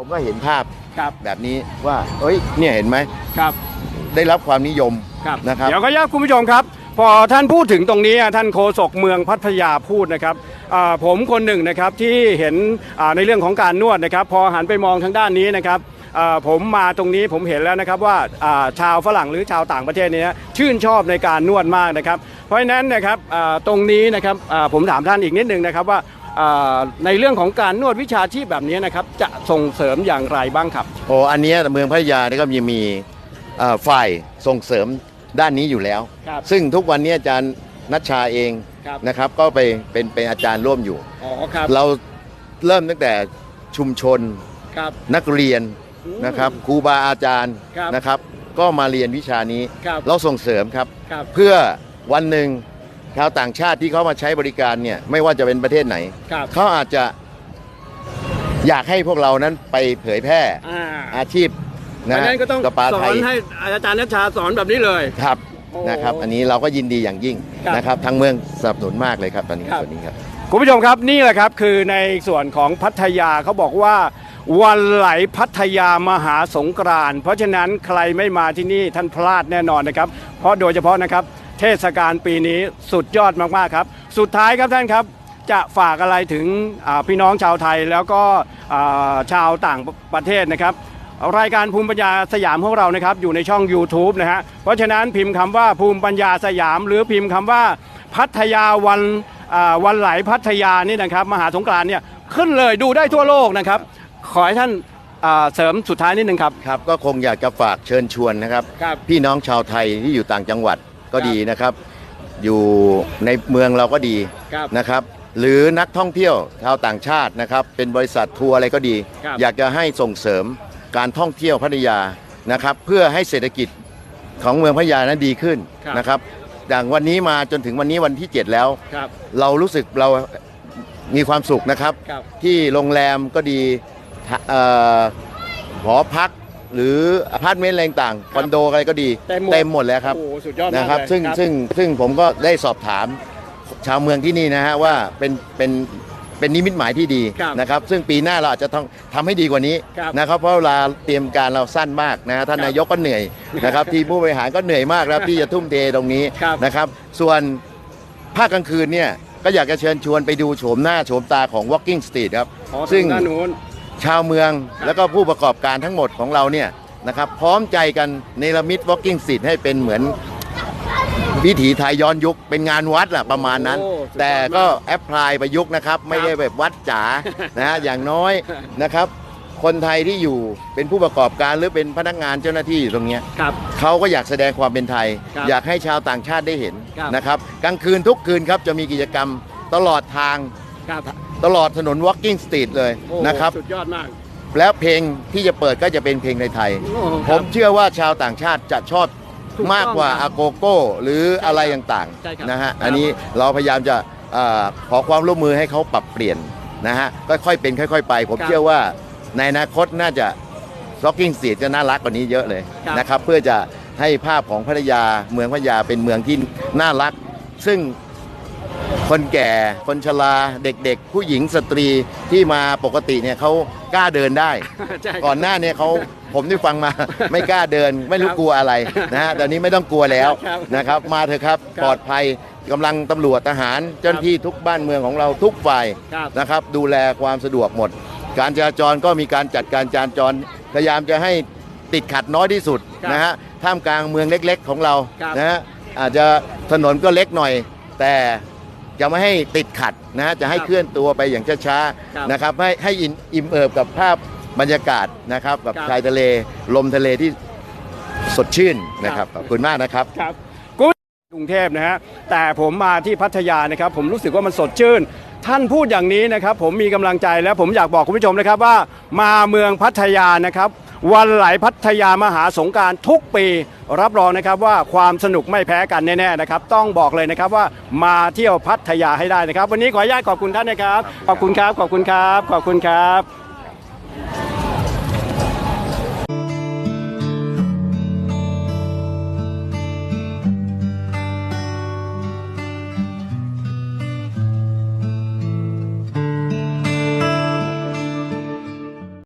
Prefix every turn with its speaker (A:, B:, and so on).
A: ผมก็เห็นภาพ
B: ครับ
A: แบบนี้ว่าเอ้ยเนี่ยเห็นไหม
B: ครับ
A: ได้รับความนิยม
B: ครับ
A: นะครับ
B: เดี๋ยวก็ยากคุณผู้ชมครับ พอท่านพูดถึงตรงนี้อะท่านโฆษกเมืองพัทยาพูดนะครับอ่าผมคนหนึ่งนะครับที่เห็นอ่าในเรื่องของการนวดนะครับ พอหันไปมองทางด้านนี้นะครับอ่าผมมาตรงนี้ผมเห็นแล้วนะครับว่าอ่าชาวฝรั่งหรือชาวต่างประเทศเนี้ชื่นชอบในการนวดมากนะครับ เพราะฉะนั้นนะครับอ่าตรงนี้นะครับอ่าผมถามท่านอีกนิดนึงนะครับว่าอ่า ในเรื่องของการนวดวิชาชีพแบบนี้นะครับจะส่งเสริมอย่างไรบ้างครับ
A: โอ้อันเนี้ยเมืองพัทยาเนี่ยก็มีมีเอ่อฝ่ายส่งเสริมด้านนี้อยู่แล้ว
B: ครับ
A: ซึ่งทุกวันนี้อาจารย์นัชชาเอง
B: ครับ
A: นะครับ ก็ไปเป็นเป็นอาจารย์ร่วมอยู่
B: อ๋อครับ
A: เราเริ่มตั้งแต่ชุมชน
B: ครับ
A: นักเรียนนะครับครูบาอาจารย์
B: ครับ
A: นะครับ ก็มาเรียนวิชานี้
B: ครับ
A: เราส่งเสริมครับ
B: ครับ
A: เพื่อวันหนึ่ง ชาวต่างชาติที่เขามาใช้บริการเนี่ยไม่ว่าจะเป็นประเทศไหน
B: ครับ
A: เขาอาจจะอยากให้พวกเรานั้นไปเผยแพร่
B: อ่า
A: อาชีพ
B: ดั
A: นะ
B: งนั้นก็ต้อง
A: สปา
B: ส
A: ไท
B: อยนให้อาจารย์นัชชาสอนแบบนี้เลย
A: ครับ
B: โอ้
A: นะครับ อันนี้เราก็ยินดีอย่างยิ่ง
B: ครับ
A: นะครับทางเมืองสนับสนุนมากเลยครับตอนนี้
B: ครับ
A: ส่วนนี้ครับ
B: คุณผู้ชมครับนี่แหละครับคือในส่วนของพัทยาเขาบอกว่า วันไหลพัทยามหาสงกรานต์เพราะฉะนั้นใครไม่มาที่นี่ท่านพลาดแน่นอนนะครับ เพราะโดยเฉพาะนะครับ เทศกาลปีนี้สุดยอดมากๆครับ สุดท้ายครับท่านครับจะฝากอะไรถึงอ่าพี่น้องชาวไทยแล้วก็อ่าชาวต่างประเทศนะครับ รายการภูมิปัญญาสยามของเรานะครับ อยู่ในช่อง YouTube นะฮะเพราะฉะนั้นพิมพ์คำว่าภูมิปัญญาสยาม หรือพิมพ์คำว่าพัทยาวันอ่าวันไหลพัทยานี่นะครับ มหาสงกรานต์เนี่ยขึ้นเลยดูได้ทั่วโลกนะครับ ขอให้ท่านอ่าเสริมสุดท้ายนิดนึงครับ
A: ครับ ก็คงอยากจะฝากเชิญชวนนะครับ
B: ครับ
A: พี่น้องชาวไทยที่อยู่ต่างจังหวัด ก็
B: ครับ
A: ดีนะครับ อยู่ในเมืองเราก็ดี
B: ครับ
A: นะครับ หรือนักท่องเที่ยวชาวต่างชาตินะครับ เป็นบริษัททัวร์อะไรก็ดี
B: ครับ
A: อยากจะให้ส่งเสริมการท่องเที่ยวพัทยานะครับ เพื่อให้เศรษฐกิจของเมืองพัทยานั้นดีขึ้น
B: ครับ
A: นะครับอย่างวันนี้มาจนถึงวันนี้วันที่ 7 แล้ว
B: ครับ
A: เรารู้สึกเรามีความสุขนะครับ
B: ครับ
A: ที่โรงแรมก็ดีทะเอ่อหอพัก หรืออพาร์ตเมนต์อะไรต่างๆคอนโดอะไรก็ดี
B: เต็มหมด
A: หมดแล้วครับ
B: โอ้โหสุดยอดมาก
A: นะครับ
B: เลย
A: ซึ่ง
B: ครับ
A: ซึ่งซึ่งผมก็ได้สอบถามชาวเมืองที่นี่นะฮะว่าเป็นเป็นเป็นนิมิตหมายที่ดี
B: ครับ
A: นะครับ ซึ่งปีหน้าเราอาจจะต้องทำให้ดีกว่านี้
B: ครับ
A: นะครับเพราะเวลาเตรียมการเราสั้นมากนะฮะท่าน
B: ครับ
A: นายกก็เหนื่อยนะครับที่ผู้บริหารก็เหนื่อยมากแล้วที่จะทุ่มเทตรงนี้
B: ครับ
A: นะครับ ส่วน ภาคกลางคืนเนี่ยก็อยากจะเชิญชวนไปดูโฉมหน้าโฉมตาของ Walking Street ครับ
B: อ๋อ
A: ซึ่ง
B: ทาด้านนู้น
A: ชาวเมือง
B: ครับ
A: แล้วก็ผู้ประกอบการทั้งหมดของเราเนี่ยนะครับพร้อมใจกันเนรมิต Walking Street ให้เป็นเหมือนวิถีไทยย้อนยุคเป็นงานวัดล่ะประมาณนั้น
B: โอ้สุดยอดมาก
A: แต่ก็แอพพลายประยุกต์นะครับไม่ได้แบบวัดจ๋า นะฮะอย่างน้อยนะครับ คนไทยที่อยู่เป็นผู้ประกอบการหรือเป็นพนักงานเจ้าหน้าที่อยู่ตรงเนี้ย
B: ครับ
A: เขาก็อยากแสดงความเป็นไทย
B: ครับ
A: อยากให้ชาวต่างชาติได้เห็น
B: ครับ
A: นะครับกลางคืนทุกคืนครับจะมีกิจกรรมตลอดทาง
B: ครับ
A: ตลอดถนน Walking Street เลย
B: โอ้
A: นะครับ
B: สุดยอดมาก
A: แล้วเพลงที่จะเปิดก็จะเป็นเพลงไทย
B: โอ้โห
A: ๆ
B: ค
A: ผ
B: รับ
A: มเชื่อว่าชาวต่างชาติจะชอบ
B: ถูกต้อง
A: มากกว่า
B: ครั
A: อา
B: บ
A: โกโก้หรืออะไรต่าง
B: ใช่ครับ
A: ๆนะฮะ
B: ครับ
A: อันนี้เราพยายามจะเออขอความร่วมมือให้เขาปรับเปลี่ยนนะฮะค่อยๆเป็นค่อย ๆ ไป ผม
B: ครับ
A: เชื่อว่าในอนาคตน่าจะซ็อกกิ้งสีจะน่ารักกว่านี้เยอะเลย
B: ครับ
A: นะครับเพื่อจะให้ภาพของพัทยาเมืองพัทยาเป็นเมืองที่น่ารัก ซึ่ง คนแก่คนชราเด็กๆ ผู้หญิงสตรีที่มาปกติเนี่ยเขากล้าเดินได้
B: ใช่ครับ
A: ก่อนหน้าเนี่ยเขาผมได้ฟังมา ไม่กล้าเดิน ไม่รู้
B: ครับ
A: กลัวอะไรนะฮะแต่นี้ไม่ต้องกลัวแล้ว
B: ครับ
A: นะครับ มาเถอะครับ
B: ครับ
A: ปลอดภัยกำลังตำรวจทหาร เจ้าหน้าที่ทุกบ้านเมืองของเราทุกฝ่าย
B: ครับ
A: นะครับ ดูแลความสะดวกหมด การจราจรก็มีการจัดการจราจรพยายามจะให้ติดขัดน้อยที่สุด
B: ครับ
A: นะฮะท่ามกลางเมืองเล็กๆของเรา
B: ครับ
A: นะฮะอาจจะถนนก็เล็กหน่อย แต่ จะไม่ให้ติดขัดนะฮะจะให้
B: ครับ
A: เคลื่อนตัวไปอย่างช้า
B: ครับ
A: ๆนะครับให้ให้อินอิ่มเอิบกับภาพบรรยากาศนะครับกับ
B: ครับ
A: ชายทะเลลมทะเลที่สดชื่นนะครับขอบคุณมากนะครับ
B: ครับกรุงเทพนะฮะแต่ผมมาที่พัทยานะครับ ผมรู้สึกว่ามันสดชื่น ท่านพูดอย่างนี้นะครับ ผมมีกำลังใจและผมอยากบอกคุณผู้ชมนะครับว่ามาเมืองพัทยานะครับ วันไหลพัทยามหาสงการทุกปี รับรองนะครับว่าความสนุกไม่แพ้กันแน่ๆนะครับต้องบอกเลยนะครับว่ามาเที่ยวพัทยาให้ได้นะครับ วันนี้ขออนุญาตขอบคุณท่านนะครับ ขอบคุณครับขอบคุณครับ ขอบคุณครับ